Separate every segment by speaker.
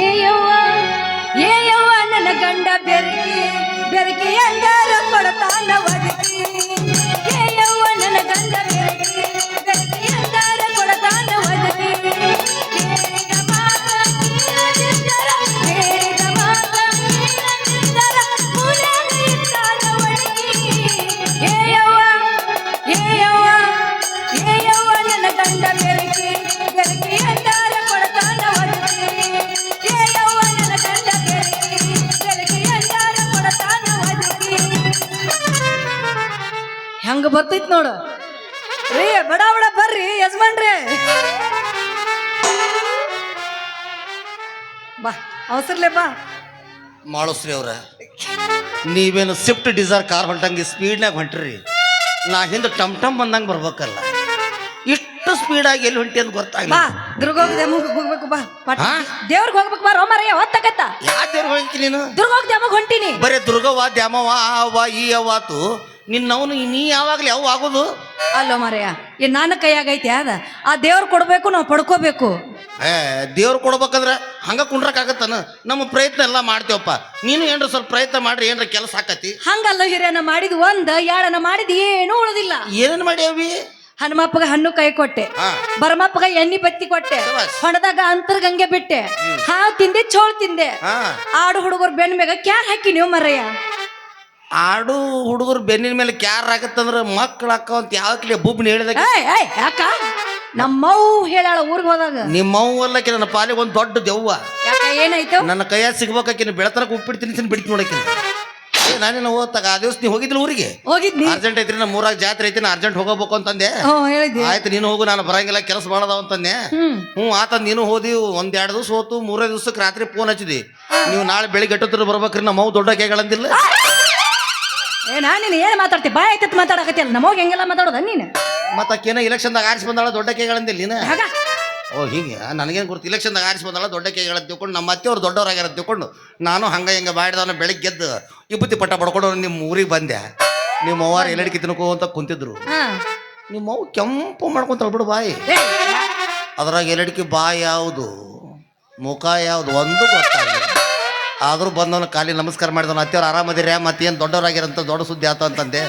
Speaker 1: ಏಯವ್ವ ಏಯವ್ವ ನನ್ನ ಗಂಡ ಬೆರಕಿ ಬೆರಕಿ ಅಂಗಾರ ಕೊಡತಾನವ ಹೆಂಗ ನೋಡು. ರೀ ಬಡ ಬಡ ಬರ್ರಿ ಯಜಮಾನ್ರಿ. ಬಾ ಅವಸರ್ಲೆ ಬಾ.
Speaker 2: ಮಾಳುಸ್ರಿ ಅವ್ರ. ನೀವೇನು ಸ್ವಿಫ್ಟ್ ಡಿಸೈರ್ ಕಾರ್ ಹೊಂಟಂಗೆ ಸ್ಪೀಡ್ನಾಗ ಹೊಂಟ್ರಿ. ನಾ ಹಿಂದೆ ಟಮ್ ಟಮ್ ಬಂದಂಗೆ ಬರ್ಬೇಕಲ್ಲ. ಇಷ್ಟು ಸ್ಪೀಡಾಗಿ ಎಲ್ಲಿ ಹೊಂಟಿ ಅಂತ
Speaker 1: ಬಾ
Speaker 2: ಗೊತ್ತಾಗಿಲ್ಲ
Speaker 1: ದೇಮಗ್ ಹೋಗ್ಬೇಕು ಬಾ. ಪಟ್
Speaker 2: ಹಾ?
Speaker 1: ದೇವ್ರಿಗೆ ಹೋಗ್ಬೇಕು ಬಾ ರೋಮರಯ್ಯ ಹೊತ್ತಕತ್ತ
Speaker 2: ಯಾಕೆ ಹೋಗಿ ನೀನು?
Speaker 1: ದುರ್ಗೋಗ ದೇಮಗ್ ಹೊಂಟಿನಿ.
Speaker 2: ಬರೀ ದುರ್ಗವ್ವ ದ್ಯಾಮವ್ವ ಆ ಅವ್ವ ಈ ನಿನ್ನವನು ನೀ ಯಾವಾಗ್ಲಿ ಯಾವ ಆಗೋದು?
Speaker 1: ಅಲ್ಲೋ ಮಾರಯ್ಯ ಈ ನನ್ನ ಕೈಯಾಗೈತಿ ಅದ. ಆ ದೇವ್ರು ಕೊಡ್ಬೇಕು ನಾವು ಪಡ್ಕೋಬೇಕು.
Speaker 2: ಏ ದೇವ್ರು ಕೊಡ್ಬೇಕಂದ್ರೆ ಹಂಗ ಕುಂಡ್ರಕ್ಕಾಗತ್ತನ? ನಮ್ಮ ಪ್ರಯತ್ನ ಎಲ್ಲ ಮಾಡ್ತೇವಪ್ಪ. ನೀನು ಏನ್ರ ಸ್ವಲ್ಪ ಪ್ರಯತ್ನ ಮಾಡ್ರಿ ಏನ್ರ ಕೆಲಸ ಆಕತಿ?
Speaker 1: ಹಂಗಲ್ಲ ಹಿರಿಯನ ಮಾಡಿದ್ ಒಂದ್ ಯಾಳನ ಮಾಡಿದ ಏನೂ ಉಳಿದಿಲ್ಲ.
Speaker 2: ಏನನ್ ಮಾಡ್ಯಾವಿ
Speaker 1: ಹನುಮಪ್ಪಗ ಹಣ್ಣು ಕೈ ಕೊಟ್ಟೆ.
Speaker 2: ಹಾ.
Speaker 1: ಬರಮಪ್ಪಗ ಎಣ್ಣಿ ಬತ್ತಿ ಕೊಟ್ಟೆ.
Speaker 2: ಶಬಾಷ್.
Speaker 1: ಹೊಣದಾಗ ಅಂತರ್ಗಂಗೆ ಬಿಟ್ಟೆ. ಹಾವು ತಿಂದೆ ಚೋಳ್ ತಿಂದೆ.
Speaker 2: ಹಾ.
Speaker 1: ಆಡು ಹುಡುಗರು ಬೆನ್ ಮ್ಯಾಗ ಕ್ಯಾರ್ ಹಾಕಿ ನೀವು ಮರಯ್ಯ?
Speaker 2: ಆಡು ಹುಡುಗರು ಬೆನ್ನಿನ ಮೇಲೆ ಕ್ಯಾರ್ ಆಗತ್ತಂದ್ರ ಮಕ್ಕಳು ಅಕ್ಕವಂತ ಯಾವಕ್ಲೆ ಬುಬ್ನ ಹೇಳಿದಾಗ
Speaker 1: ಏಯ್ ಏಯ್ ಯಾಕ? ನಮ್ಮವ್ ಹೇಳಾಳ ಊರಿಗೆ ಹೋದಾಗ.
Speaker 2: ನಿಮ್ಮವ್ವಲ್ಲಕ್ಕೆ ನನ್ನ ಪಾಲಿಗೆ ಒಂದು ದೊಡ್ಡ ದೆವ್ವ.
Speaker 1: ಯಾಕ ಏನಾಯ್ತು?
Speaker 2: ನನ್ನ ಕೈಯಾಗ ಸಿಗ್ಬೇಕಾಕಿನ ಬೆಳತನಕ ಉಪ್ಪಿಡ್ತೀನಿ ತಿನ್ ಬಿಡ್ತು ನೋಡಕಿನ ನಾನೇನು ಹೋಗ್ತಾಗ? ಆ ದಿವಸ ನೀವು ಹೋಗಿದ್ದಿಲ್ಲ ಊರಿಗೆ?
Speaker 1: ಹೋಗಿದ್ನಿ
Speaker 2: ಅರ್ಜೆಂಟ್ ಐತ್ರಿ ನಮ್ಮ ಊರಾಗ ಜಾತ್ರೆ ಐತಿ ನಾ ಅರ್ಜೆಂಟ್ ಹೋಗಬೇಕು ಅಂತಂದೆ.
Speaker 1: ಹ್ಞೂ ಹೇಳಿದ್ವಿ
Speaker 2: ಆಯ್ತು ನೀನು ಹೋಗು ನಾನು ಬರಂಗಿಲ್ಲ ಕೆಲಸ ಮಾಡದ ಅಂತಂದೆ.
Speaker 1: ಹ್ಮ್.
Speaker 2: ಹ್ಞೂ ಆತ ನೀನು ಹೋದಿ ಒಂದ್ ಎರಡು ದಿವಸ ಹೋತು ಮೂರೇ ದಿವ್ಸಕ್ಕೆ ರಾತ್ರಿ ಫೋನ್ ಹಚ್ಚಿದಿ. ನೀವು ನಾಳೆ ಬೆಳಿಗ್ಗೆ ಎಟ್ಟೊತ್ತರ ಬರ್ಬೇಕ್ರಿ ನಮ್ಮ ಮೌ ದೊಡ್ಡ ಕೇಗಳಂದಿಲ್ಲ.
Speaker 1: ಏ ನೀನು ಏನು ಮಾತಾಡ್ತಿ? ಬಾಯ್ ಆಯ್ತತ್ ಮಾತಾಡಕತ್ತಿಯಲ್ಲ ನಮಗ್ ಹೆಂಗೆಲ್ಲ ಮಾತಾಡೋದ ನೀನು
Speaker 2: ಮತ್ತ ಆಕೇನ ಇಲೆಕ್ಷನ್ದಾಗ ಆರಿಸಿ ಬಂದಾಳ ದೊಡ್ಡ ಕೈಗಳಂದಿಲ್ಲ ನೀನು?
Speaker 1: ಹಾಗ
Speaker 2: ಓ ಹೀಗೆ. ನನಗೇನು ಗೊತ್ತು? ಇಲೆಕ್ಷನ್ದಾಗ ಆರಿಸಿ ಬಂದಾಳ ದೊಡ್ಡ ಕೇಗಳ ತಿಳ್ಕೊಂಡು ನಮ್ಮ ಅತ್ತೆಯವ್ರು ದೊಡ್ಡವರಾಗ್ಯಾರ ತಿಳ್ಕೊಂಡು ನಾನು ಹಂಗೆ ಹಿಂಗೆ ಬಾಡಿದವನ ಬೆಳಗ್ಗೆ ಎದ್ದು ಇಬ್ಬತಿ ಪಟ್ಟ ಪಡ್ಕೊಂಡು ನಿಮ್ಮ ಊರಿಗೆ ಬಂದೆ. ನಿಮ್ಮ ಅವ್ವಾರು ಎಲ್ಲಡಿಕೆ ತಿನ್ಕೋ ಅಂತ ಕುಂತಿದ್ರು.
Speaker 1: ಹಾ.
Speaker 2: ನಿಮ್ಮ ಅವ್ವ ಕೆಂಪು ಮಾಡ್ಕೊಂತ ಬಿಡು ಬಾಯಿ.
Speaker 1: ಏ,
Speaker 2: ಅದ್ರಾಗ ಎಲ್ಲಡಿಕೆ ಬಾಯಿ ಯಾವುದು? ಮುಖ ಯಾವುದು? ಒಂದು ಗೊತ್ತಾಗಿಲ್ಲ ಆದರೂ ಬಂದವನು ಖಾಲಿ ನಮಸ್ಕಾರ ಮಾಡಿದವನು ಅತ್ತೆಯವ್ರು ಆರಾಮದಿರ ಮತ್ತೆ ಏನು ದೊಡ್ಡವರಾಗಿರಂತ ದೊಡ್ಡ ಸುದ್ದಿ ಆತ ಅಂತಂದೆ.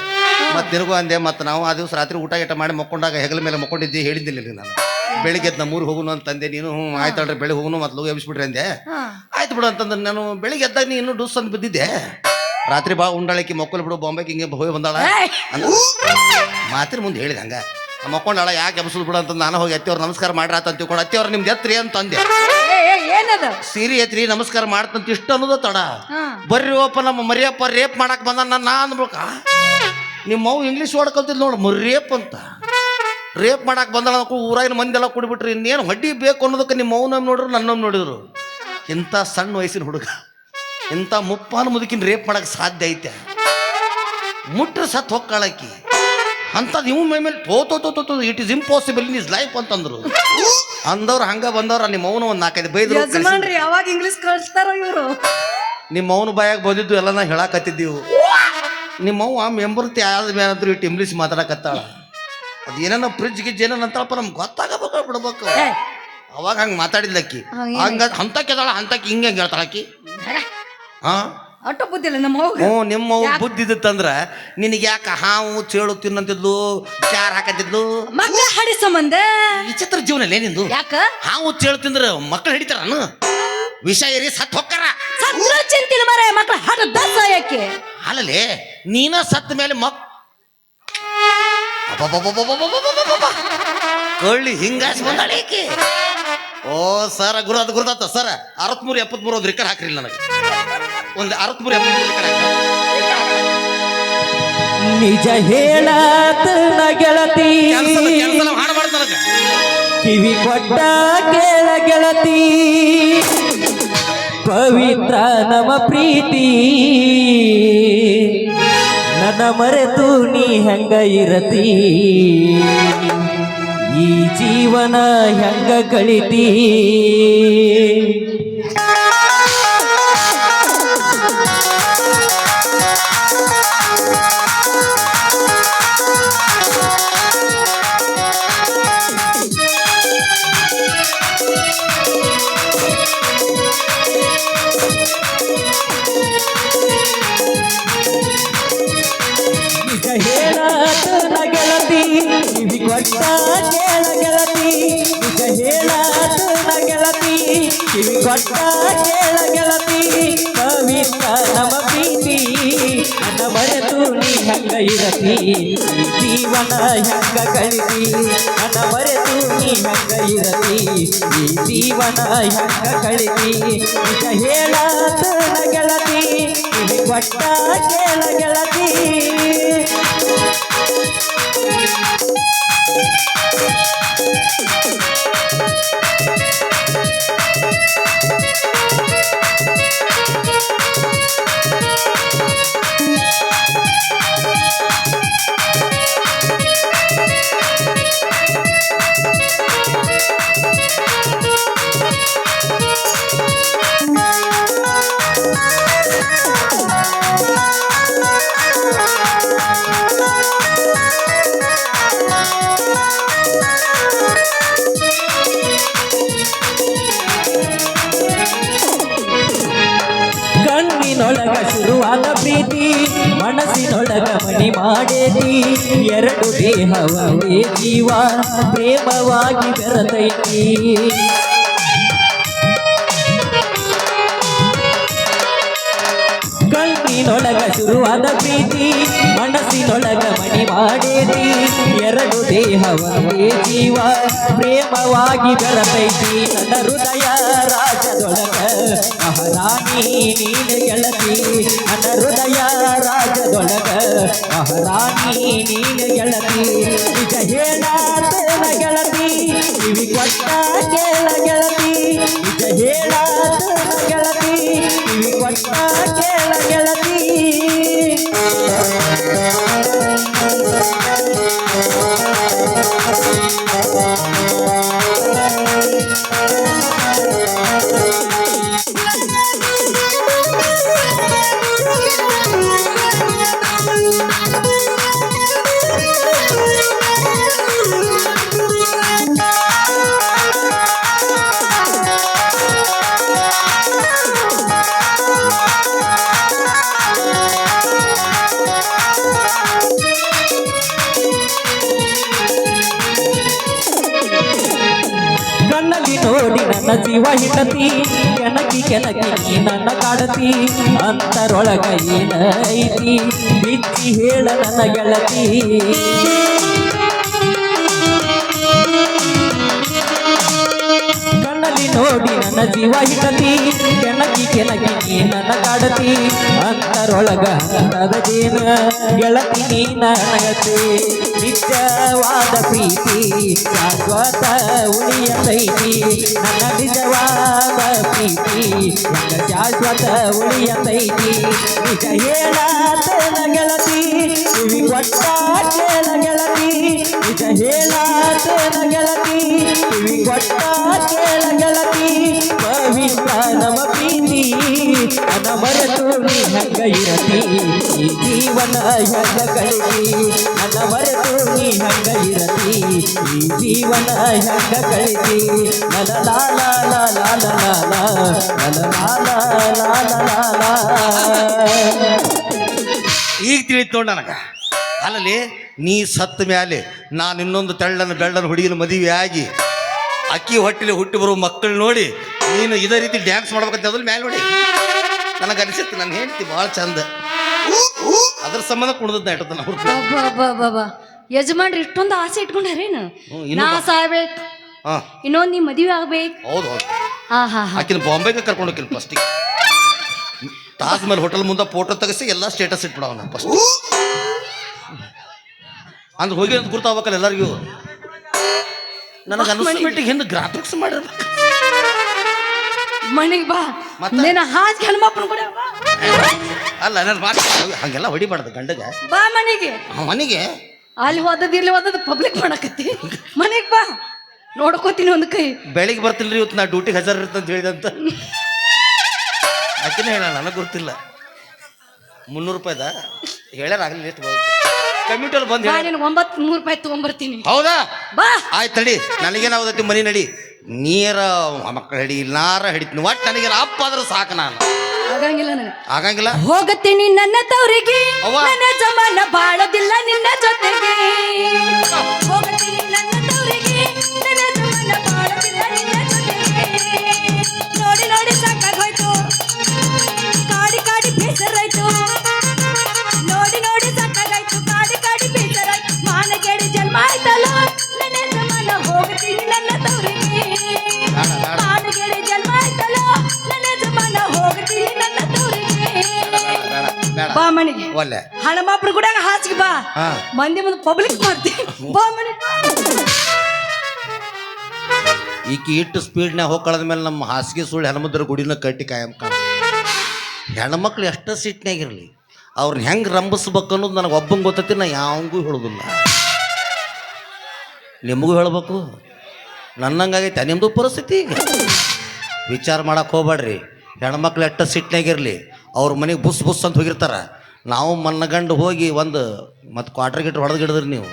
Speaker 2: ಮತ್ತೆ ತಿರುಗು ಅಂದೆ ಮತ್ತು ನಾವು ಆ ದಿವಸ ರಾತ್ರಿ ಊಟ ಗೀಟ ಮಾಡಿ ಮಕ್ಕೊಂಡಾಗ ಹೆಗಲ ಮೇಲೆ ಮಕ್ಕೊಂಡಿದ್ದೆ ಹೇಳಿದ್ದಿಲ್ಲ ರೀ ನಾನು. ಬೆಳಿಗ್ಗೆ ಎದ್ದು ನಮ್ಮೂರಿಗೆ ಹೋಗುನು ಅಂತಂದೆ ನೀನು ಹ್ಞೂ ಆಯ್ತಳ್ರಿ ಬೆಳಿಗ್ಗೆ ಹೋಗುನು ಮತ್ತು ಲೋಗ ಎಬ್ಬಿಸ್ಬಿಟ್ರಿ ಅಂದೆ. ಆಯ್ತು ಬಿಡು ಅಂತಂದ್ರೆ ನಾನು ಬೆಳಿಗ್ಗೆ ಎದ್ದಾಗ ನೀನು ಡೂಸ್ ಅಂತ ಬಿದ್ದಿದ್ದೆ. ರಾತ್ರಿ ಬಾ ಉಂಡಾಳಕ್ಕೆ ಮಕ್ಕಳು ಬಿಡು ಬಾಂಬೆಗೆ ಹಿಂಗೆ ಹೋಗಿ ಬಂದಾಳ. ಮಾತ್ರ ಮುಂದೆ ಹೇಳಿದೆ ಹಂಗ ಮಕ್ಕೊಂಡಾಳ ಯಾಕೆ ಎಬ್ಸಲ್ ಬಿಡು ಅಂತ ನಾನು ಹೋಗಿ ಅತ್ತೆಯವ್ರು ನಮಸ್ಕಾರ ಮಾಡ್ರ ಅಂತ ತಿಳ್ಕೊಂಡು ಅತ್ತೆಯವ್ರು ನಿಮ್ದು ಎತ್ರಿ ಅಂತ ಅಂದೆ.
Speaker 1: ಏನದ?
Speaker 2: ಸೀರೆ ಎತ್ರಿ ನಮಸ್ಕಾರ ಮಾಡ್ತಂತ ಇಷ್ಟ ಅನ್ನೋದು ತಡ. ಬರ್ರಿ ಓಪ ನಮ್ಮ ಮರಿಯಪ್ಪ ರೇಪ್ ಮಾಡಕ್ ಬಂದ ನಾನು ನಾ ಅಂದ್ಬೇಕ ನಿಮ್ಮ ಅವು ಇಂಗ್ಲೀಷ್ ವರ್ಡ್ ಕಲ್ತಿದ್ ನೋಡು ಮರಿ ರೇಪ್ ಅಂತ. ರೇಪ್ ಮಾಡಕ್ ಬಂದ ಊರಾಗಿನ ಮಂದಿ ಎಲ್ಲ ಕುಡಿಬಿಟ್ರಿ ಇನ್ನೇನು ಹೊಡ್ಡಿ ಬೇಕು ಅನ್ನೋದಕ್ಕೆ ನಿಮ್ಮ ಅವ್ನ ನೋಡಿದ್ರು ನನ್ನ ನೋಡಿದ್ರು. ಇಂಥ ಸಣ್ಣ ವಯಸ್ಸಿನ ಹುಡುಗ ಇಂಥ ಮುಪ್ಪಾನ ಮುದುಕಿನ ರೇಪ್ ಮಾಡಕ್ ಸಾಧ್ಯ ಐತೆ. ಮುಟ್ಟರೆ ಸತ್ ಹೊಕ್ಕಾಳಕಿ ಅಂಥದ್ದು ಇವ್ ಮೈ ಮೇಲೆ ತೋ ತೋ ತೋ ತೋ ತೋ it is impossible in is life ಅಂತಂದ್ರು. ಅಂದವ್ರು ಹಂಗ ಬಂದವ್ರ ನಿಮ್ಮ ಮೌನ ಒಂದು ನಾಲ್ಕೈದು ಬೈದ್ರು.
Speaker 1: ಯಜಮಾನ್ರಿ ಯಾವಾಗ ಇಂಗ್ಲಿಷ್ ಕಳಿಸ್ತಾರೋ ಇವರು.
Speaker 2: ನಿಮ್ಮ ಮೌನ ಬಾಯಾಗ ಬಂದಿದ್ದು ಎಲ್ಲ ನಾ ಹೇಳಾಕತ್ತಿದ್ದೀವು. ನಿಮ್ಮ ಅವ್ವ ಮೆಂಬರ್ತಿ ಆದ ಮೇಲಂದ್ರು ಇಟ್ಟು ಇಂಗ್ಲೀಷ್ ಮಾತಾಡಕತ್ತಾಳ. ಅದು ಏನೇನೋ ಫ್ರಿಜ್ ಗಿಜ್ ಏನೋ ಅಂತಾಳಪ್ಪ ನಮ್ಗೆ ಗೊತ್ತಾಗಬೇಕು ಬಿಡ್ಬೇಕು. ಅವಾಗ ಹಂಗೆ ಮಾತಾಡಿದ್ಲಕ್ಕಿ? ಹಂಗ ಹಂತಕ್ಕೆದಾಳ ಹಂತಕ್ಕೆ ಹಿಂಗೆ ಹೆಂಗೆ ಹೇಳ್ತಾಳಕ್ಕಿ? ಹಾ?
Speaker 1: ಅಟ್ಟ ಬುದ್ಧಿ ಇಲ್ಲ ನಮ್ಮ
Speaker 2: ಹ್ಞೂ ನಿಮ್ಮ ಬುದ್ಧಿ ಇದ್ದಿತ್ತಂದ್ರ ನಿನಗೆ ಯಾಕೆ ಹಾವು ಚೇಳು ತಿನ್ನಂತಿದ್ಲು ಚಾರ್ ಹಾಕತಿದ್ಲು?
Speaker 1: ಮಕ್ಳ ಹಡಿ ಸಂಬಂಧ?
Speaker 2: ವಿಚಿತ್ರ ಜೀವನ ಇಲ್ಲ ನಿಂದು?
Speaker 1: ಯಾಕ?
Speaker 2: ಹಾವು ಚೇಳು ತಿಂದ್ರೆ ಮಕ್ಳು ಹಿಡಿತಾರನು ವಿಷ ಏರಿ ಸತ್ ಹೊಕ್ಕಾರ.
Speaker 1: ಸತ್ರ ಚಿಂತಿಲ್ಲ ಮರ ಮಕ್ಳ ಹಡ ದಸ ಯಾಕೆ?
Speaker 2: ಅಲ್ಲಲ್ಲಿ ನೀನ ಸತ್ತ ಮೇಲೆ ಮಕ್ ಕಳ್ಳಿ ಹಿಂಗಾಸಿ ಬಂದಾಳೆ ಓ ಸರ ಗುರು ಅದು ಗುರುದತ್ತ ಸರ. ಅರವತ್ಮೂರು ಎಪ್ಪತ್ಮೂರು ಒಂದು ರೆಕಾರ್ಡ್ ಹಾಕ್ರಿಲ್ಲ ನನಗೆ. ಒಂದು ಎಪ್ಪತ್ಮೂರು
Speaker 3: ನಿಜ ಹೇಳತನ ಗೆಳತಿ ಕಿವಿ ಕೊಟ್ಟ ಕೇಳ ಗೆಳತಿ. ಪವಿತ್ರ ನಮ ಪ್ರೀತಿ. ನನ್ನ ಮರೆತು ನೀ ಹೆಂಗ ಇರತಿ? ಈ ಜೀವನ ಹೆಂಗ ಕಳಿತಿ? ಒಟ್ಟ ಕೇಳ ಗೆಳತಿ ನಿಜ ಹೇಳತನ ಗೆಳತಿ ಕಿವಿ ಕೊಟ್ಟ ಕೇಳ ಗೆಳತಿ ಕವಿತ ನಮ ಪ್ರೀತಿ ನನ್ನ ಬರೆತು ನೀ ಹೆಂಗ ಇರತಿ ಜೀವನ ಹೆಂಗ ಕಳಿತಿ ನನ್ನ ಬರೆತು ನೀ ಹೆಂಗ ಇರತಿ ಈ ಜೀವನ ಹೆಂಗ ಕಳಿತಿ ನಿಜ ಹೇಳತನ ಗೆಳತಿ ಕಿವಿ ಕೊಟ್ಟ ಕೇಳ ಗೆಳತಿ Thank you. ಮಣಿ ಮಾಡೇತಿ ಎರಡು ದೇಹವೇ ಜೀವ ಪ್ರೇಮವಾಗಿ ಬೆರತೈತಿ. ಕಣ್ಣಿನೊಳಗ ಶುರುವಾದ ಪ್ರೀತಿ. ಮನಸ್ಸಿನೊಳಗ ಮಣಿ ಮಾಡೇತಿ ಎರಡು ದೇಹವೇ ಜೀವ, ಪ್ರೇಮವಾಗಿ ಬೆಳತೈತಿ. ನನ್ನ ಹೃದಯ ರಾಜದೊಳಗ ಮಹಾರಾಣಿ, ನೀನು ಗೆಳತಿ. ನನ್ನ ಹೃದಯ ರಾಜದೊಳಗ ಮಹಾರಾಣಿ, ನೀನು ಗೆಳತಿ. ನಿಜ ಹೇಳಾತನ ಗೆಳತಿ. ಕಿವಿ ಕೊಟ್ಟ ಕೇಳ ಗೆಳತಿ. ನಿಜ ಹೇಳಾತನ ಗೆಳತಿ. ಕಿವಿ ಕೊಟ್ಟ ಕೇಳ ಗೆಳತಿ. ಕಣ್ಣಲ್ಲಿ ಜೀವ ಹಿಡತಿ ಕೆಣಕಿ ಕೆಣಕಿ ನನ್ನ ಕಾಡತಿ, ಅಂತರೊಳಗ ಏನೈತಿ ಬಿಚ್ಚಿ ಹೇಳ ನನ್ನ ಗೆಳತಿ. ನೋಡಿ ನನ್ನ ಜೀವ ಹಿಡತಿ ಕೆಳಗಿ ನೀ ನನ್ನ ಕಾಡತಿ. ಅಂತರೊಳಗ ಅಂತರದೇನ ಗೆಳತಿ ನನಗತಿ. ನಿಜವಾದ ಪ್ರೀತಿ, ಶಾಶ್ವತ ಉಳಿಯತೈತಿ ನನ್ನ ನಿಜವಾದ ಪ್ರೀತಿ, ನನ್ನ ಶಾಶ್ವತ ಉಳಿಯತೈತಿ ನಿಜ ಹೇಳಾತನ ಗೆಳತಿ ಕಿವಿ ಕೊಟ್ಟ ಗೆಳತಿ. ನಿಜ ಹೇಳಾತನ ಗೆಳತಿ ಕಿವಿ ಕೊಟ್ಟ ಕೇಳ ಗೆಳತಿ. ಪವಿತ್ರ ನಮ್ಮ ನೀ
Speaker 2: ಈಗ ತಿಳಿತು ನೋಡ್ ನನಗ. ಅಲ್ಲಲ್ಲಿ ನೀ ಸತ್ತ ಮ್ಯಾಲೆ ನಾನು ಇನ್ನೊಂದು ತೆಳ್ಳನ ಬೆಳ್ಳನ ಹುಡುಗಿನ ಮದುವೆ ಆಗಿ ಅಕ್ಕಿ ಹೊಟ್ಟೆಲಿ ಹುಟ್ಟಿ ಬರುವ ಮಕ್ಕಳು ನೋಡಿ ನೀನು ಇದೇ ರೀತಿ ಡ್ಯಾನ್ಸ್ ಮಾಡ್ಬೇಕಂತ ಅದ್ರ ಮ್ಯಾಲೆ ನೋಡಿ. ನನಗೆ ಅನಿಸುತ್ತೆ ನಾನು ಹೇಳ್ತಿ ಭಾಳ ಚಂದ. ಅದ್ರ ಸಂಬಂಧ ಕುಡ್ದದ್ ಇಟ್ಟದ ಅವ್ರ
Speaker 1: ಅಬ್ಬಬ್ಬಬ್ಬಬ್ಬ. ಯಜಮಾನ್ರಿ ಇಷ್ಟೊಂದು ಆಸೆ ಇಟ್ಕೊಂಡಾರೇನು?
Speaker 2: ಹ್ಞೂ, ಇನ್ನೂ
Speaker 1: ನಾ. ಸಾಯ್ಬೇಕು. ಇನ್ನೊಂದು ನೀ ಮದುವೆ ಆಗ್ಬೇಕು.
Speaker 2: ಹೌದು ಹೌದು.
Speaker 1: ಹಾ ಹಾ ಹಾ.
Speaker 2: ಆಕಿನ ಬಾಂಬೆಗೆ ಕರ್ಕೊಂಡು ಹೋಗಿಲ್ಲ ಫಸ್ಟಿಗೆ ತಾಜ್ ಮಹಲ್ ಹೋಟೆಲ್ ಮುಂದೆ ಫೋಟೋ ತೆಗೆಸಿ ಎಲ್ಲ ಸ್ಟೇಟಸ್ ಇಟ್ಬಿಡ ಅವನು ಫಸ್ಟ್ ಅಂದ್ರೆ ಹೋಗಿ ಅಂತ ಗುರ್ತಾಗ್ಬೇಕಲ್ಲ ಎಲ್ಲರಿಗೂ. ನನಗೆ ಅನಿಸ್ಬಿಟ್ಟಿಗೆ ಹಿಂದೆ ಗ್ರಾಫಿಕ್ಸ್ ಮಾಡಿರ್ಬೇಕು.
Speaker 1: ಮನೆಗ್ ಬಾ.
Speaker 2: ಮತ್ತೆ?
Speaker 1: ಹಾಜ್ ಹನುಮಪ್ಪನ ಕೂಡ ಬಾ.
Speaker 2: ಅಲ್ಲ ನನ್ನ ಮಾತು ಹಂಗೆಲ್ಲ ಹೊಡಿಬಾರ್ದು ಗಂಡಗ.
Speaker 1: ಬಾ ಮನೆಗೆ.
Speaker 2: ಮನೆಗೆ?
Speaker 1: ಅಲ್ಲಿ ಹೋದದ್ ಇಲ್ಲಿ ಹೋದದ್ ಪಬ್ಲಿಕ್ ಮಾಡಕತ್ತಿ. ಮನೆಗೆ ಬಾ. ನೋಡ್ಕೋತೀನಿ ಒಂದು ಕೈ.
Speaker 2: ಬೆಳಿಗ್ಗೆ ಬರ್ತಿಲ್ರಿ ಇವತ್ತು ನಾ ಡ್ಯೂಟಿಗೆ ಹಜಾರ್ ಇರ್ತಂತ ಹೇಳಿದಂತ. ಆಕಿನೇ ಹೇಳ ನನಗೆ ಗೊತ್ತಿಲ್ಲ. ಮುನ್ನೂರು ರೂಪಾಯಿದ? ಹೇಳ್ಯಾರ ಆಗಲಿ ಎಷ್ಟು ಬರುತ್ತೆ ಕಮ್ಯೂಟರ್ ಬಂದು
Speaker 1: ಬಾ
Speaker 2: ಹೇಳ
Speaker 1: ಒಂಬತ್ತು ನೂರು ರೂಪಾಯಿ ತಗೊಂಬರ್ತೀನಿ.
Speaker 2: ಹೌದಾ?
Speaker 1: ಬಾ.
Speaker 2: ಆಯ್ತು ತಡಿ ನನಗೇನಾವದೈತಿ ಮನಿ ನಡಿ. ನೀರ ಮಕ್ಕಳು ಹಿಡಿ ನಾರ ಹಿಡಿತೀನಿ. ಒಟ್ಟು ನನಗೆ ಅಪ್ಪ ಆದ್ರೆ ಸಾಕು ನಾನು.
Speaker 1: ಆಗಂಗಿಲ್ಲ ನನಗೆ.
Speaker 2: ಆಗಂಗಿಲ್ಲ?
Speaker 1: ಹೋಗತ್ತೀನಿ ನನ್ನ ತವರಿಗೆ. ನನ್ನ ಜಮಾನ ಬಾಳೋದಿಲ್ಲ ನಿನ್ನ ಜೊತೆಗೆ. ಹೋಗತ್ತೀನಿ ನನ್ನ ತವರಿಗೆ. ನನ್ನ ಜಮಾನ ಬಾಳೋದಿಲ್ಲ ನಿನ್ನ ಜೊತೆಗೆ. ನೋಡಿ ನೋಡಿ ಸಾಕಾಗೋಯ್ತು ಕಾಡಿ ಕಾಡಿ ಬೇಸರಾಯ್ತು.
Speaker 2: ಒಲ್ಲೆ.
Speaker 1: ಹಣಮಾಪ್ರ ಕೂಡ ಹಾಸಿಗೆ ಬಾ.
Speaker 2: ಹಾ.
Speaker 1: ಮಂದಿ ಮುಂದೆ ಪಬ್ಲಿಕ್ ಮಾಡ್ತೀನಿ ಬಾ ಮನೆ.
Speaker 2: ಈಕಿ ಇಟ್ಟು ಸ್ಪೀಡ್ನ್ಯಾಗ ಹೋಗ್ಕಳದ ಮೇಲೆ ನಮ್ಮ ಹಾಸಿಗೆ ಸುಳ್ಳು ಹೆಣ್ಮದ್ರ ಗುಡಿನ ಕಟ್ಟಿ ಕಾಯಂ ಕಾಣ. ಹೆಣ್ಮಕ್ಳು ಎಷ್ಟ ಸಿಟ್ನಾಗಿರಲಿ ಅವ್ರನ್ನ ಹೆಂಗೆ ರಂಭಿಸ್ಬೇಕು ಅನ್ನೋದು ನನಗೆ ಒಬ್ಬಂಗೆ ಗೊತ್ತೈತಿ ನಾ ಯಾವಂಗೂ ಹೇಳೋದಿಲ್ಲ. ನಿಮಗೂ ಹೇಳ್ಬೇಕು? ನನ್ನಂಗಾಗೈತೆ ನಿಮ್ಮದು ಪರಿಸ್ಥಿತಿ? ಈಗ ವಿಚಾರ ಮಾಡಕ್ಕೆ ಹೋಗ್ಬೇಡ್ರಿ. ಹೆಣ್ಮಕ್ಳು ಎಷ್ಟ ಸಿಟ್ನಾಗಿರಲಿ ಅವ್ರ ಮನೆಗೆ ಬುಸ್ ಬುಸ್ ಅಂತ ಹೋಗಿರ್ತಾರ. ನಾವು ಮನ್ನಗಂಡು ಹೋಗಿ ಒಂದು ಮತ್ತು ಕ್ವಾರ್ಟರ್ ಗಿಟ್ರ್ ಹೊಡೆದು ಗಿಡದ್ರಿ ನೀವು.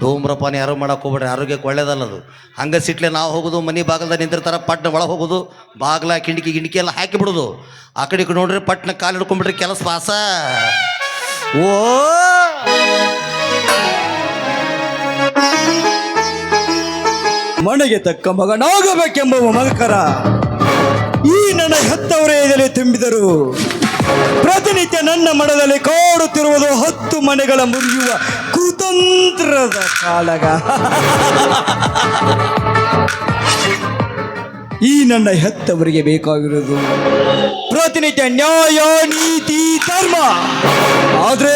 Speaker 2: ಧೂಮ್ರಪಾನ ಯಾರು ಮಾಡಕ್ಕೆ ಹೋಗ್ಬೇಡ್ರಿ ಆರೋಗ್ಯಕ್ಕೆ ಒಳ್ಳೇದಲ್ಲ ಅದು. ಹಂಗೆ ಸಿಟ್ಲೆ ನಾವು ಹೋಗೋದು, ಮನೆ ಬಾಗಲ್ದಾಗ ನಿಂತಿರ್ತಾರೆ ಪಟ್ನ ಒಳಗೆ ಹೋಗೋದು, ಬಾಗ್ಲ, ಕಿಂಡಿಕಿ, ಗಿಂಡಿಕಿ ಎಲ್ಲ ಹಾಕಿ ಬಿಡೋದು. ಆ ಕಡೆ ನೋಡ್ರಿ ಪಟ್ನ ಕಾಲು ಹಿಡ್ಕೊಂಡ್ಬಿಟ್ರಿ ಕೆಲಸ ವಾಸ ಓ!
Speaker 4: ಮನೆಗೆ ತಕ್ಕ ಮಗನಾಗಬೇಕೆಂಬ ಮಗಕರ ಈ ನನ್ನ ಹೆತ್ತವರೇ ಇದರಲ್ಲಿ ತುಂಬಿದರು. ಪ್ರತಿನಿತ್ಯ ನನ್ನ ಮನದಲ್ಲಿ ಕಾಡುತ್ತಿರುವುದು ಹತ್ತು ಮನೆಗಳ ಮುರಿಯುವ ಕುತಂತ್ರದ ಕಾಳಗ. ಈ ನನ್ನ ಹೆತ್ತವರಿಗೆ ಬೇಕಾಗಿರುವುದು ಪ್ರತಿನಿತ್ಯ ನ್ಯಾಯ, ನೀತಿ, ಧರ್ಮ. ಆದ್ರೆ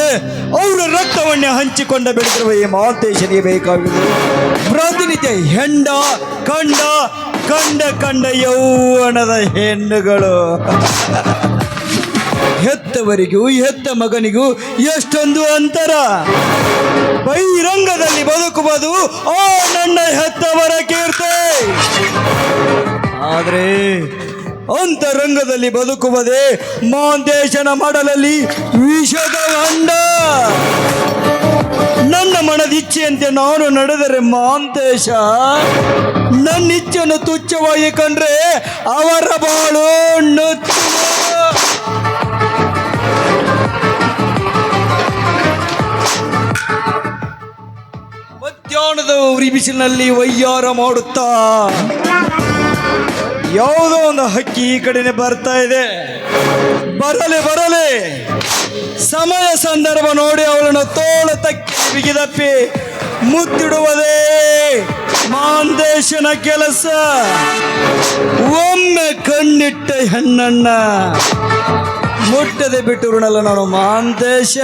Speaker 4: ಅವರ ರಕ್ತವನ್ನೇ ಹಂಚಿಕೊಂಡ ಬೆಳೆದಿರುವ ಈ ಮಾತೇಶನಿಗೆ ಬೇಕಾಗಿರುವುದು ಪ್ರತಿನಿತ್ಯ ಹೆಂಡ, ಕಂಡ ಕಂಡ ಕಂಡ ಯೌವನದ ಹೆಣ್ಣುಗಳು. ಹೆತ್ತವರಿಗೂ, ಹೆತ್ತ ಮಗನಿಗೂ ಎಷ್ಟೊಂದು ಅಂತರ. ಬಹಿರಂಗದಲ್ಲಿ ಬದುಕುವುದು ಆ ನನ್ನ ಹೆತ್ತವರ ಕೀರ್ತಿ. ಆದರೆ ಅಂತರಂಗದಲ್ಲಿ ಬದುಕುವುದೇ ಮಾಂದೇಶನ ಮಾಡಲಲ್ಲಿ ವಿಷದ ಹಂಡ. ನನ್ನ ಮನದಿಚ್ಛೆಯಂತೆ ನಾನು ನಡೆದರೆ ಮಾಂತೇಶ ನನ್ನ ಇಚ್ಛೆಯನ್ನು ತುಚ್ಛವಾಗಿ ಕಂಡ್ರೆ ಅವರ ಬಾಳು ನುಚ್ಚು ವೈಯಾರ ವಯ್ಯಾರ ಮಾಡುತ್ತಾ? ಯಾವುದೋ ಒಂದು ಹಕ್ಕಿ ಈ ಕಡೆನೆ ಬರ್ತಾ ಇದೆ. ಬರಲೆ ಬರಲೆ. ಸಮಯ ಸಂದರ್ಭ ನೋಡಿ ಅವಳನ್ನು ತೋಳ ತಕ್ಕಿ ಬಿಗಿದಪ್ಪಿ. ಮುತ್ತಿಡುವುದೇ ಮಾಂದೇಶನ ಕೆಲಸ. ಒಮ್ಮೆ ಕಣ್ಣಿಟ್ಟ ಹೆಣ್ಣನ್ನ ಮುಟ್ಟದೆ ಬಿಟ್ಟುರುಣಲ್ಲ ನಾನು ಮಾಂದೇಶ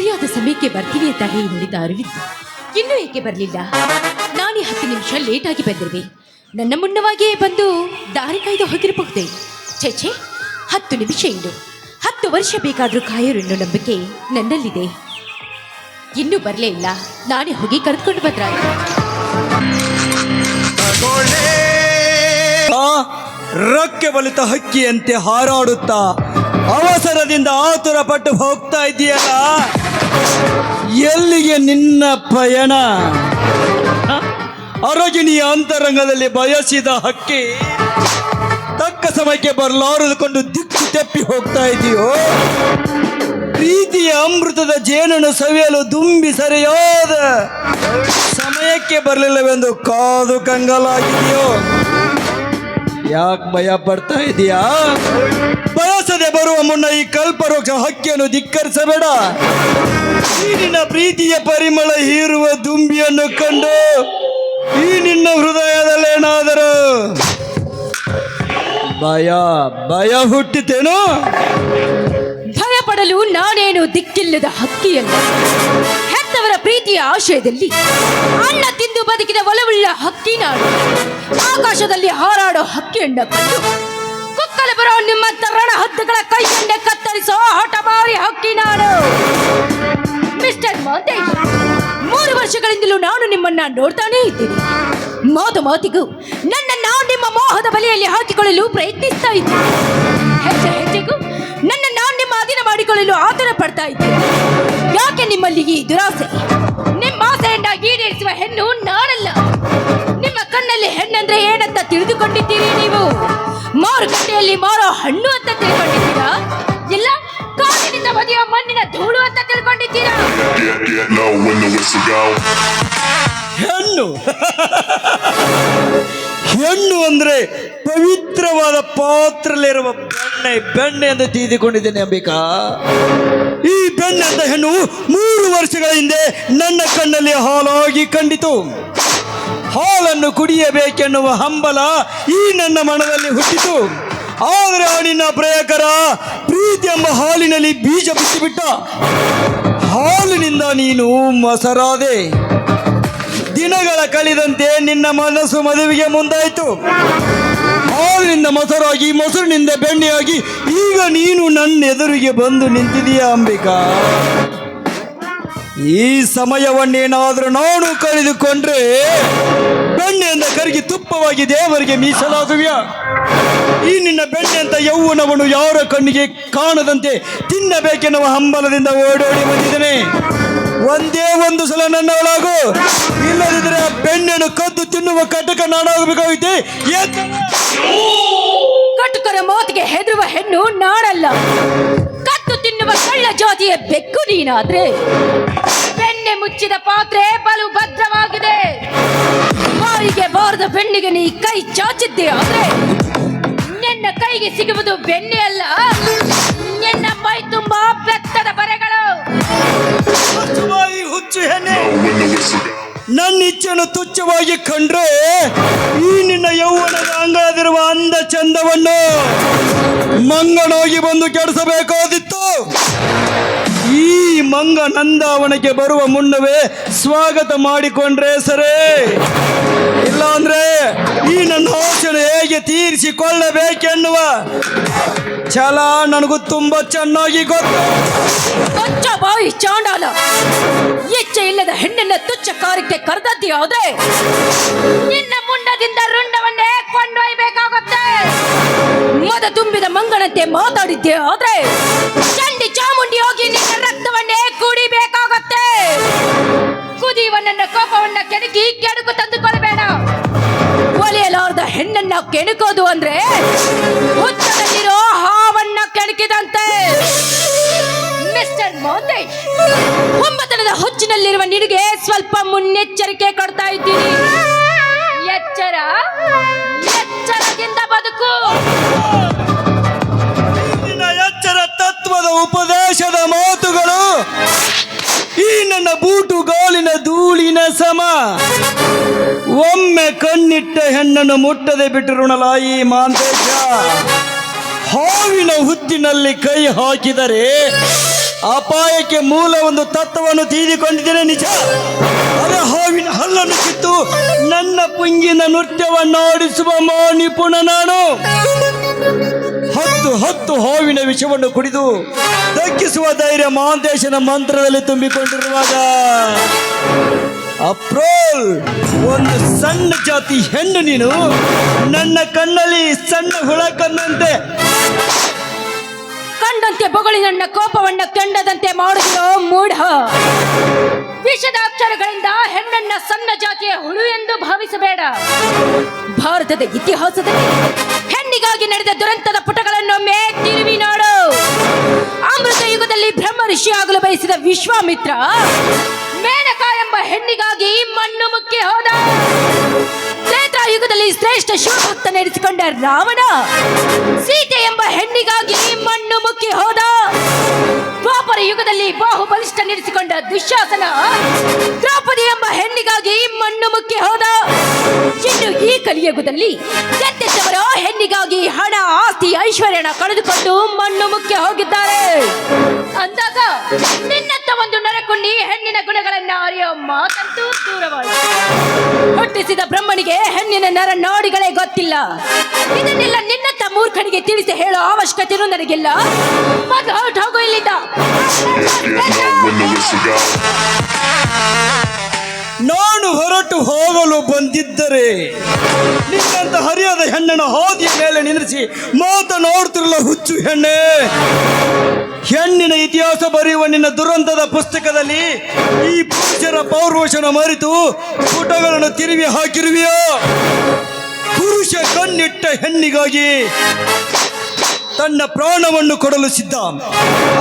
Speaker 5: ಸರಿಯಾದ ಸಮಯಕ್ಕೆ ಬರ್ತೀನಿ ಅಂತ ಹೇಳಿ ನುಡಿದ ಅರವಿಂದ್, ಇನ್ನೂ ಏಕೆ ಬರಲಿಲ್ಲ? ನಾನೇ ಹತ್ತು ನಿಮಿಷ ಲೇಟಾಗಿ ಬಂದಿರುವೆ. ನನ್ನ ಮುನ್ನವಾಗಿಯೇ ಬಂದು ದಾರಿ ಕಾಯ್ದು ಹೋಗಿರಬಹುದೇ? ಛೇ ಹತ್ತು ನಿಮಿಷ ಇನ್ನು. ಹತ್ತು ವರ್ಷ ಬೇಕಾದರೂ ಕಾಯೋರು ಎನ್ನುವ ನಂಬಿಕೆ ನನ್ನಲ್ಲಿದೆ. ಇನ್ನೂ ಬರಲೇ ಇಲ್ಲ. ನಾನೇ ಹೋಗಿ ಕರೆದುಕೊಂಡು
Speaker 4: ಬಂದ್ರ ರಕ್ಕೆ ಬಲಿತ ಹಕ್ಕಿಯಂತೆ ಹಾರಾಡುತ್ತಾ ಅವಸರದಿಂದ ಆತುರ ಪಟ್ಟು ಹೋಗ್ತಾ ಇದೆಯಲ್ಲ? ಎಲ್ಲಿಗೆ ನಿನ್ನ ಪಯಣ? ಅರಗಿಣಿಯ ಅಂತರಂಗದಲ್ಲಿ ಬಯಸಿದ ಹಕ್ಕಿ ತಕ್ಕ ಸಮಯಕ್ಕೆ ಬರಲಾರದುಕೊಂಡು ದಿಕ್ಕು ತೆಪ್ಪಿ ಹೋಗ್ತಾ ಇದೆಯೋ? ಪ್ರೀತಿಯ ಅಮೃತದ ಜೇನನ್ನು ಸವಿಯಲು ದುಂಬಿ ಸರಿಯಾದ ಸಮಯಕ್ಕೆ ಬರಲಿಲ್ಲವೆಂದು ಕಾದು ಕಂಗಲಾಗಿದೆಯೋ? ಯಾಕೆ ಭಯ ಪಡ್ತಾ ಇದೀಯಾ? ಬರುವ ಮುನ್ನ ಈ ಕಲ್ಪವೃಕ್ಷ ಹಕ್ಕಿಯನ್ನು ಧಿಕ್ಕರಿಸಬೇಡ. ಈ ಪ್ರೀತಿಯ ಪರಿಮಳ ಹೀರುವ ದುಂಬಿಯನ್ನು ಕಂಡು ಈ ನಿನ್ನ ಹೃದಯದಲ್ಲೇನಾದರೂ ಭಯ ಭಯ ಹುಟ್ಟಿತೇನು?
Speaker 5: ಭಯ ಪಡಲು ನಾನೇನು ದಿಕ್ಕಿಲ್ಲದ ಹಕ್ಕಿಯಲ್ಲ. ಹೆತ್ತವರ ಪ್ರೀತಿಯ ಆಶಯದಲ್ಲಿ ಅನ್ನ ತಿಂದು ಬದುಕಿದ ಒಲವುಳ್ಳ ಹಕ್ಕಿ ನಾನು. ಆಕಾಶದಲ್ಲಿ ಹಾರಾಡೋ ಹಕ್ಕಿಯನ್ನು ಕಂಡು ಕುಕ್ಕಲು ಬರೋ ನಿಮ್ಮ ತರಣ ಹದ್ದುಗಳ ಕತ್ತರಿಸೋ ಹಠಮಾರಿ ಹಕ್ಕಿ ನಾನು. ಮಿಸ್ಟರ್ ಮಾಂತೇಶ್ ಮೂರು ವರ್ಷಗಳಿಂದಲೂ ನಾನು ನಿಮ್ಮನ್ನ ನೋಡ್ತಾನೇ ಇದ್ದೀನಿ. ಮಾತು ಮಾತಿಗೂ ನಾವು ನಿಮ್ಮ ಮೋಹದ ಬಲೆಯಲ್ಲಿ ಹಾಕಿಕೊಳ್ಳಲು ಪ್ರಯತ್ನಿಸ್ತಾ ಇದ್ದೀನಿ. ಹೆಜ್ಜೆಗೂ ನನ್ನ ನಾನು ನಿಮ್ಮ ಅಧೀನ ಮಾಡಿಕೊಳ್ಳಲು ಆತುರ ಪಡ್ತಾ ಇದ್ದೀನಿ. ಯಾಕೆ ನಿಮ್ಮಲ್ಲಿ ಈ ದುರಾಸೆ? ನಿಮ್ಮ ಆಸೆಯನ್ನ ಈಡೇರಿಸುವ ಹೆಣ್ಣು ನಾನಲ್ಲ. ನಿಮ್ಮ ಕಣ್ಣಲ್ಲಿ ಹೆಣ್ಣಂದ್ರೆ ಏನಂತ ತಿಳಿದುಕೊಂಡಿದ್ದೀರಿ ನೀವು? ಮಾರುಕಟ್ಟೆಯಲ್ಲಿ ಮಾರೋ ಹಣ್ಣು ಅಂತ ತಿಳ್ಕೊಂಡಿದ್ದೀರಾ? ಇಲ್ಲ ಕಾಡಿನಿಂದ ಬದಿಯೋ ಮಣ್ಣಿನ ಧೂಳು ಅಂತ ತಿಳ್ಕೊಂಡಿದ್ದೀರಾ.
Speaker 4: ಹೆಣ್ಣು. ಹೆಣ್ಣು ಅಂದ್ರೆ ಪವಿತ್ರವಾದ ಪಾತ್ರದಲ್ಲಿರುವ ಬೆಣ್ಣೆ ಬೆಣ್ಣೆ ಅಂತ ತಿಳಿದುಕೊಂಡಿದ್ದೇನೆ ಅಂಬಿಕಾ. ಈ ಬೆಣ್ಣೆ ಅಂತ ಹೆಣ್ಣು ಮೂರು ವರ್ಷಗಳ ಹಿಂದೆ ನನ್ನ ಕಣ್ಣಲ್ಲಿ ಹಾಲಾಗಿ ಕಂಡಿತು. ಹಾಲನ್ನು ಕುಡಿಯಬೇಕೆನ್ನುವ ಹಂಬಲ ಈ ನನ್ನ ಮನದಲ್ಲಿ ಹುಟ್ಟಿತು. ಆದರೆ ನಿನ್ನ ಪ್ರೇಯಕರ, ಪ್ರೀತಿ ಎಂಬ ಹಾಲಿನಲ್ಲಿ ಬೀಜ ಬಿಟ್ಟುಬಿಟ್ಟ ಹಾಲಿನಿಂದ ನೀನು ಮೊಸರಾದೆ. ದಿನಗಳ ಕಳೆದಂತೆ ನಿನ್ನ ಮನಸ್ಸು ಮದುವೆಗೆ ಮುಂದಾಯಿತು. ಹಾಲಿನಿಂದ ಮೊಸರಾಗಿ, ಮೊಸರಿನಿಂದ ಬೆಣ್ಣೆಯಾಗಿ, ಈಗ ನೀನು ನನ್ನ ಎದುರಿಗೆ ಬಂದು ನಿಂತಿದೀಯ ಅಂಬಿಕಾ. ಈ ಸಮಯವನ್ನೇನಾದರೂ ನಾನು ಕಳೆದುಕೊಂಡ್ರೆ ಬೆಣ್ಣೆಯಿಂದ ಕರಗಿ ತುಪ್ಪವಾಗಿ ದೇವರಿಗೆ ಮೀಸಲಾಗುವ್ಯಾ? ಈ ನಿನ್ನ ಬೆಣ್ಣೆ ಅಂತ ಯಾರ ಕಣ್ಣಿಗೆ ಕಾಣದಂತೆ ತಿನ್ನಬೇಕೆನ್ನುವ ಹಂಬಲದಿಂದ ಓಡೋಡಿ ಬಂದಿದ್ದೇನೆ. ಒಂದೇ ಒಂದು ಸಲ ನನ್ನ ಒಳಗು ಇಲ್ಲದಿದ್ದರೆ ಆ ಬೆಣ್ಣೆಯನ್ನು ಕದ್ದು ತಿನ್ನುವ ಕಟಕ ನಾಡಾಗಬೇಕಾಗುತ್ತೆ
Speaker 5: ಕಟುಕರ ಮಾತಿಗೆ ಹೆದರುವ ಹೆಣ್ಣು ನಾಡಲ್ಲ. ಕತ್ತು ತಿನ್ನುವ ಕಳ್ಳ ಜಾತಿಯ ಬೆಕ್ಕು ನೀನಾದ್ರೆ. ಬೆಣ್ಣೆ ಮುಚ್ಚಿದ ಪಾತ್ರೆ ಬಲು ಭದ್ರವಾಗಿದೆ. ಬಾಯಿಗೆ ಬಾರದ ಬೆಣ್ಣಿಗೆ ನೀ ಕೈ ಚಾಚಿದ್ದೆ ಆದ್ರೆ. ನಿನ್ನ ಕೈಗೆ ಸಿಗುವುದು ಬೆಣ್ಣೆ ಅಲ್ಲ. ನಿನ್ನ ಮೈ ತುಂಬಾ ಬೆತ್ತದ ಬರೆಗಳು.
Speaker 4: ಹುಚ್ಚು ಹೆಣ್ಣೆ. ನನ್ನ ಇಚ್ಛೆಯನ್ನು ತುಚ್ಛವಾಗಿ ಕಂಡ್ರೆ ಈ ನಿನ್ನ ಯೌವನದ ಅಂಗಾದಿರುವ ಅಂದ ಚಂದವನ್ನು. ಮಂಗನೋಗಿ ಬಂದು ಕೆಡಿಸಬೇಕಾದಿತ್ತು. ಈ ಮಂಗ ನಂದಾವನಕ್ಕೆ ಬರುವ ಮುನ್ನವೇ ಸ್ವಾಗತ ಮಾಡಿಕೊಂಡ್ರೆ ಸರೇ. ಇಲ್ಲ ಅಂದ್ರೆ ಈ ನನ್ನ ಆಸೆಯನ್ನು ಹೇಗೆ ತೀರಿಸಿಕೊಳ್ಳಬೇಕೆನ್ನುವ ಛಲ ನನಗೂ ತುಂಬಾ ಚೆನ್ನಾಗಿ ಗೊತ್ತು.
Speaker 5: ಬಾಯಿ ಚಾಂಡಾಲ ಇಚ್ಛೆ ಇಲ್ಲದ ಹೆಣ್ಣನ್ನ ತುಚ್ಚ ಕಾರ್ಯಕ್ಕೆ ಕರೆದದ್ದೇ ಯಾವುದೇ ನಿನ್ನ ಮುಂಡದಿಂದ ರುಂಡವನ್ನೇ ಕೊಂಡೊಯ್ಯಬೇಕಾಗುತ್ತೆ. ಮದ ತುಂಬಿದ ಮಂಗನಂತೆ ಮಾತಾಡಿದ್ದೆ ಆದ್ರೆ ಚಂಡಿ ಚಾಮುಂಡಿ ಹೋಗಿ ನಿನ್ನ ರಕ್ತವನ್ನೇ ಕುಡಿಬೇಕಾಗತ್ತೆ. ಕುದಿಯುವ ನನ್ನ ಕೋಪವನ್ನ ಕೆಣಕಿ ಕೆಡುಕು ತಂದುಕೊಳ್ಳಬೇಡ ಒಲೆಯಲಾರ್ದ ಹೆಣ್ಣನ್ನ ಕೆಣಕೋದು ಅಂದ್ರೆ ಹುತ್ತದಲ್ಲಿರೋ ಹಾವನ್ನ ಕೆಣಕಿದಂತೆ. ಮಿಸ್ಟರ್ ಮೋತೇಶ್ ಹೊಂಬತನದ ಹುಚ್ಚಿನಲ್ಲಿರುವ ನಿನಗೆ ಸ್ವಲ್ಪ ಮುನ್ನೆಚ್ಚರಿಕೆ ಕೊಡ್ತಾ ಇದ್ದೀನಿ. ಎಚ್ಚರ, ಎಚ್ಚರದಿಂದ ಬದುಕು.
Speaker 4: ಎಚ್ಚರ ತತ್ವದ ಉಪದೇಶದ ಮಾತುಗಳು. ಈ ನನ್ನ ಬೂಟು ಗಾಲಿನ ಧೂಳಿನ ಸಮ. ಒಮ್ಮೆ ಕಣ್ಣಿಟ್ಟ ಹೆಣ್ಣನ್ನು ಮುಟ್ಟದೆ ಬಿಟ್ಟಿರುಣಲ ಈ ಮಾಂತೇಶ. ಹಾವಿನ ಹುತ್ತಿನಲ್ಲಿ ಕೈ ಹಾಕಿದರೆ ಅಪಾಯಕ್ಕೆ ಮೂಲ ಒಂದು ತತ್ವವನ್ನು ತಿಳಿದುಕೊಂಡಿದ್ದೇನೆ ನಿಜ. ಅರೆ ಹಾವಿನ ಹಲ್ಲನ್ನು ಕಿತ್ತು ನನ್ನ ಪುಂಗಿನ ನೃತ್ಯವನ್ನು ಆಡಿಸುವ ಮಾ ನಿಪುಣ ನಾನು. ಹತ್ತು ಹತ್ತು ಹಾವಿನ ವಿಷವನ್ನು ಕುಡಿದು ದಕ್ಕಿಸುವ ಧೈರ್ಯ ಮಹಾಂತೇಶನ ಮಂತ್ರದಲ್ಲಿ ತುಂಬಿಕೊಂಡಿರುವಾಗ ಅಪ್ರೋಲ್, ಒಂದು ಸಣ್ಣ ಜಾತಿ ಹೆಣ್ಣು ನೀನು ನನ್ನ ಕಣ್ಣಲ್ಲಿ ಸಣ್ಣ ಹುಳ ಕಣ್ಣಂತೆ
Speaker 5: ಕಂಡಂತೆ ಬೊಗಳಿ ನನ್ನ ಕೋಪವನ್ನ ಕಂಡದಂತೆ ಮಾಡುತ್ತಿರೋ ಮೂಢ. ವಿಷದ ಅಕ್ಷರಗಳಿಂದ ಹೆಣ್ಣನ್ನ ಸಣ್ಣ ಜಾತಿಯ ಹುಳು ಎಂದು ಭಾವಿಸಬೇಡ. ಭಾರತದ ಇತಿಹಾಸದಲ್ಲಿ ಹೆಣ್ಣಿಗಾಗಿ ನಡೆದ ದುರಂತದ ಪುಟಗಳನ್ನೊಮ್ಮೆ ತಿರುವಿ ನೋಡು. ಅಮೃತ ಯುಗದಲ್ಲಿ ಬ್ರಹ್ಮ ಋಷಿಯಾಗಲು ಬಯಸಿದ ವಿಶ್ವಾಮಿತ್ರ ಮೇನಕ ಎಂಬ ಹೆಣ್ಣಿಗಾಗಿ ಮಣ್ಣು ಮುಕ್ಕಿ ಹೋದ. ತ್ರೇತಾ ಯುಗದಲ್ಲಿ ಶ್ರೇಷ್ಠ ಶಿವಭಕ್ತ ನಡೆಸಿಕೊಂಡ ರಾವಣ ಸೀತೆ ಎಂಬ ಹೆಣ್ಣಿಗಾಗಿ ಮಣ್ಣು ಮುಕ್ಕಿ ಹೋದ ದ್ವಾಪರ ಯುಗದಲ್ಲಿ ಬಾಹುಬಲಿಷ್ಠ ನಡೆಸಿಕೊಂಡ ದುಶ್ಯಾಸನ, ದ್ರೌಪದಿ ಎಂಬ ಹೆಣ್ಣಿಗಾಗಿ ಮಣ್ಣು ಮುಕ್ಕಿ ಹೋದ ಇನ್ನು ಈ ಕಲಿಯುಗದಲ್ಲಿ ಗೆದ್ದವರ ಹೆಣ್ಣಿಗಾಗಿ ಹಣ, ಆಸ್ತಿ, ಐಶ್ವರ್ಯನ ಕಳೆದುಕೊಂಡು ಮಣ್ಣು ಮುಕ್ಕಿ ಹೋಗಿದ್ದಾರೆ. ಅಂದಾಗ ನಿನ್ನತ್ತ ಒಂದು ನರಕುಂಡಿ ಹೆಣ್ಣಿನ ಗುಣಗಳನ್ನ ಅರಿಯೋ ಮಾತಂತೂ ದೂರವಾಯಿತು. ಹುಟ್ಟಿಸಿದ ಬ್ರಹ್ಮನಿಗೆ ಹೆಣ್ಣಿನ ನರ ನಾಡಿಗಳೇ ಗೊತ್ತಿಲ್ಲ. ಇದನ್ನೆಲ್ಲ ನಿನ್ನತ್ತ ಮೂರ್ಖನಿಗೆ ತಿಳಿಸಿ ಹೇಳೋ ಅವಶ್ಯಕತೆ ನನಗಿಲ್ಲ. ಹೋಗು ಇಲ್ಲಿಂದ
Speaker 4: ನಾನು ಹೊರಟು ಹೋಗಲು ಬಂದಿದ್ದರೆ ನಿನ್ನಂತ ಹರಿಯದ ಹೆಣ್ಣನ ಹಾದಿಯ ಮೇಲೆ ನಿಲ್ಲಿಸಿ ಮಾತನಾಡುತ್ತಿರಲ್ಲ ಹುಚ್ಚು ಹೆಣ್ಣೆ. ಹೆಣ್ಣಿನ ಇತಿಹಾಸ ಬರೆಯುವ ನಿನ್ನ ದುರಂತದ ಪುಸ್ತಕದಲ್ಲಿ ಈ ಪುರುಷರ ಪೌರ್ವಶನ ಮರೆತು ಪುಟಗಳನ್ನು ತಿರುವಿ ಹಾಕಿರುವೆಯೋ? ಪುರುಷ ಕಣ್ಣಿಟ್ಟ ಹೆಣ್ಣಿಗಾಗಿ ತನ್ನ ಪ್ರಾಣವನ್ನು ಕೊಡಲು ಸಿದ್ಧ.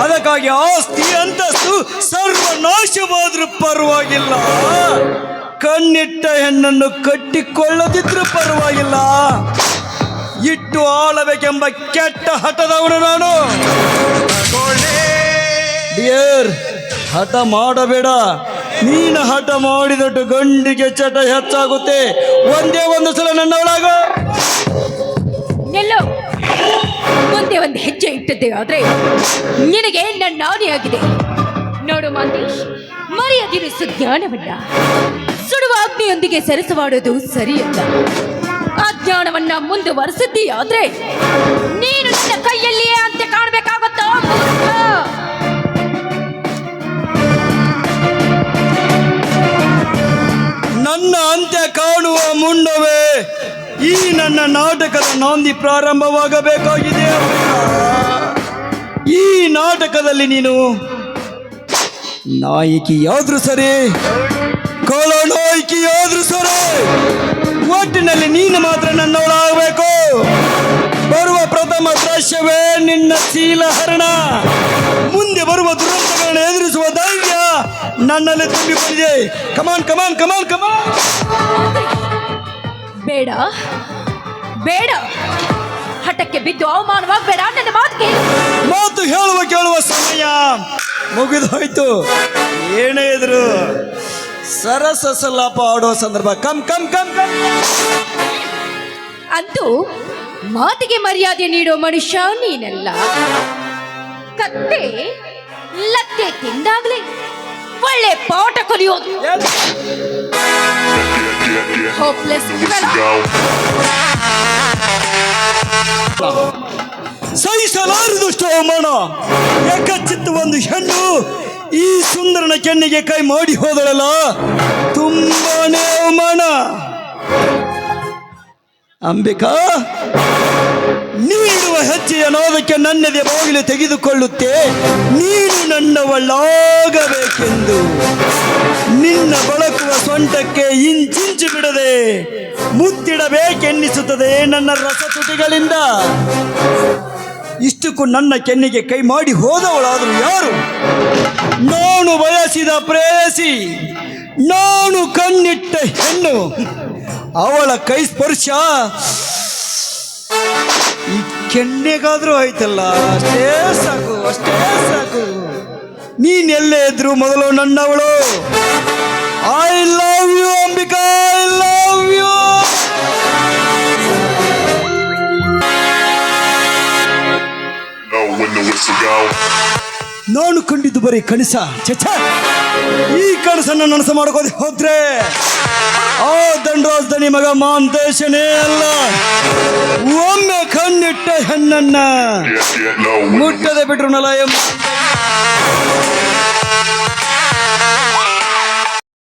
Speaker 4: ಅದಕ್ಕಾಗಿ ಆಸ್ತಿ, ಅಂತಸ್ತು ಸರ್ವನಾಶವಾದ್ರೂ ಪರವಾಗಿಲ್ಲ. ಕಣ್ಣಿಟ್ಟ ಹೆಣ್ಣನ್ನು ಕಟ್ಟಿಕೊಳ್ಳದಿದ್ರೂ ಪರವಾಗಿಲ್ಲ. ಇಟ್ಟು ಆಳಬೇಕೆಂಬ ಕೆಟ್ಟ ಹಠದವನು ನಾನು. ಡಿಯರ್, ಹಠ ಮಾಡಬೇಡ. ನೀನು ಹಠ ಮಾಡಿದಟ್ಟು ಗಂಡಿಗೆ ಚಟ ಹೆಚ್ಚಾಗುತ್ತೆ. ಒಂದೇ ಒಂದು ಸಲ ನನ್ನವಳಾಗ.
Speaker 5: ಇಟ್ಟದ್ದೇ ಆದ್ರೆ ನಿನಗೆ ನನ್ನ ಆನೆಯಾಗಿದೆ. ನೋಡು ಮಾಂತೇಶ್ ಮರೆಯದಿರು ಸುಜ್ಞಾನವನ್ನ ಸುಡುವ ಅಗ್ನಿಯೊಂದಿಗೆ ಸರಿಸವಾಡೋದು ಸರಿಯಲ್ಲ. ಆ ಜ್ಞಾನವನ್ನ ಮುಂದುವರೆಸಿದ್ದೀಯಾದ್ರೆ ನೀನು ನನ್ನ ಕೈಯಲ್ಲಿಯೇ ಅಂತ್ಯ ಕಾಣಬೇಕಾಗುತ್ತೋ?
Speaker 4: ನನ್ನ ಅಂತ್ಯ ಕಾಣುವ ಮುಂಡವೇ ಈ ನನ್ನ ನಾಟಕದ ನಾಂದಿ ಪ್ರಾರಂಭವಾಗಬೇಕಾಗಿದೆ. ಈ ನಾಟಕದಲ್ಲಿ ನೀನು ನಾಯಕಿಯಾದ್ರೂ ಸರಿ ನಾಯಕಿಯಾದ್ರೂ ಸರಿ, ಒಟ್ಟಿನಲ್ಲಿ ನೀನು ಮಾತ್ರ ನನ್ನವಳಾಗಬೇಕು. ಬರುವ ಪ್ರಥಮ ದೃಶ್ಯವೇ ನಿನ್ನ ಶೀಲಹರಣ ಮುಂದೆ ಬರುವ ದುರಂತಗಳನ್ನು ಎದುರಿಸುವ ಧೈರ್ಯ ನನ್ನಲ್ಲಿ ತುಂಬಿಕೊಂಡಿದೆ. ಕಮಾನ್ ಕಮಾನ್ ಕಮಾನ್ ಕಮಾನ್
Speaker 5: ಬೇಡ ಬೇಡ. ಹಠಕ್ಕೆ ಬಿದ್ದು ಅವಮಾನವಾಗಬೇಡ ನನ್ನ ಮಾತು ಕೇಳು.
Speaker 4: ಮಾತು ಹೇಳುವ ಕೇಳುವ ಸಮಯ ಮುಗಿದೋಯ್ತು. ಏನೇ ಇದ್ರು ಸರಸ ಸಲ್ಲಾಪ ಆಡೋ ಸಂದರ್ಭ. Come come come come.
Speaker 5: ಅಂತೂ ಮಾತಿಗೆ ಮರ್ಯಾದೆ ನೀಡೋ ಮನುಷ್ಯ ನೀನಲ್ಲ. ಕತ್ತೆ ಲತ್ತೆ ತಿಂದಾಗ್ಲೇ ಒಳ್ಳೆ ಪಾಠ ಕಲಿಯೋದು.
Speaker 6: Yeah, Hopeless go.
Speaker 4: ಸಹಿಸಲಾರದಷ್ಟು ಅವಮಾನ ಏಕಚಿತ್ತ ಒಂದು ಹೆಣ್ಣು ಈ ಸುಂದರನ ಕೆನ್ನಿಗೆ ಕೈ ಮಾಡಿ ಹೋದಳಲ್ಲ. ತುಂಬಾನೇ ಅವಮಾನ. ಅಂಬಿಕಾ ನೀಡುವ ಹೆಜ್ಜೆಯ ನೋದಕ್ಕೆ ನನ್ನದೇ ಬಾಗಿಲು ತೆಗೆದುಕೊಳ್ಳುತ್ತೆ. ನೀನು ನನ್ನವಳ್ಳಾಗಬೇಕೆಂದು ನಿನ್ನ ಬಳಕುವ ಸೊಂಟಕ್ಕೆ ಇಂಚಿಂಚು ಬಿಡದೆ ಮುತ್ತಿಡಬೇಕೆನ್ನಿಸುತ್ತದೆ ನನ್ನ ರಸ ತುಟಿಗಳಿಂದ ಇಷ್ಟಕ್ಕೂ ನನ್ನ ಕೆನ್ನಿಗೆ ಕೈ ಮಾಡಿ ಹೋದವಳಾದರೂ ಯಾರು? ನಾನು ಬಯಸಿದ ಪ್ರೇಯಸಿ ನಾನು ಕಣ್ಣಿಟ್ಟ ಹೆಣ್ಣು, ಅವಳ ಕೈ ಸ್ಪರ್ಶ. ಈ ಕೆನ್ನೆಗಾದ್ರೂ ಆಯ್ತಲ್ಲ, ಅಷ್ಟೇ ಸಾಕು ಅಷ್ಟೇ ಸಾಕು. ನೀನೆಲ್ಲೇ ಇದ್ರು ಮೊದಲು ನನ್ನವಳು. I love you Ambika I love you. ನಾನು ಕಂಡಿದ್ದು ಬರೀ ಕಣಸ ಚಚ ಈ ಕನಸನ್ನು ನನಸ ಮಾಡ್ಕೋದೆ ಹೋದ್ರೆ. ಆ ದಂಡರಾಜ್ ದನಿ ಮಗ ಮಾಂತೇಶನೇ ಅಲ್ಲ. ಒಮ್ಮೆ ಕಣ್ಣಿಟ್ಟ ಹೆಣ್ಣನ್ನ ಮುಟ್ಟದೆ ಬಿಟ್ರು ನಲ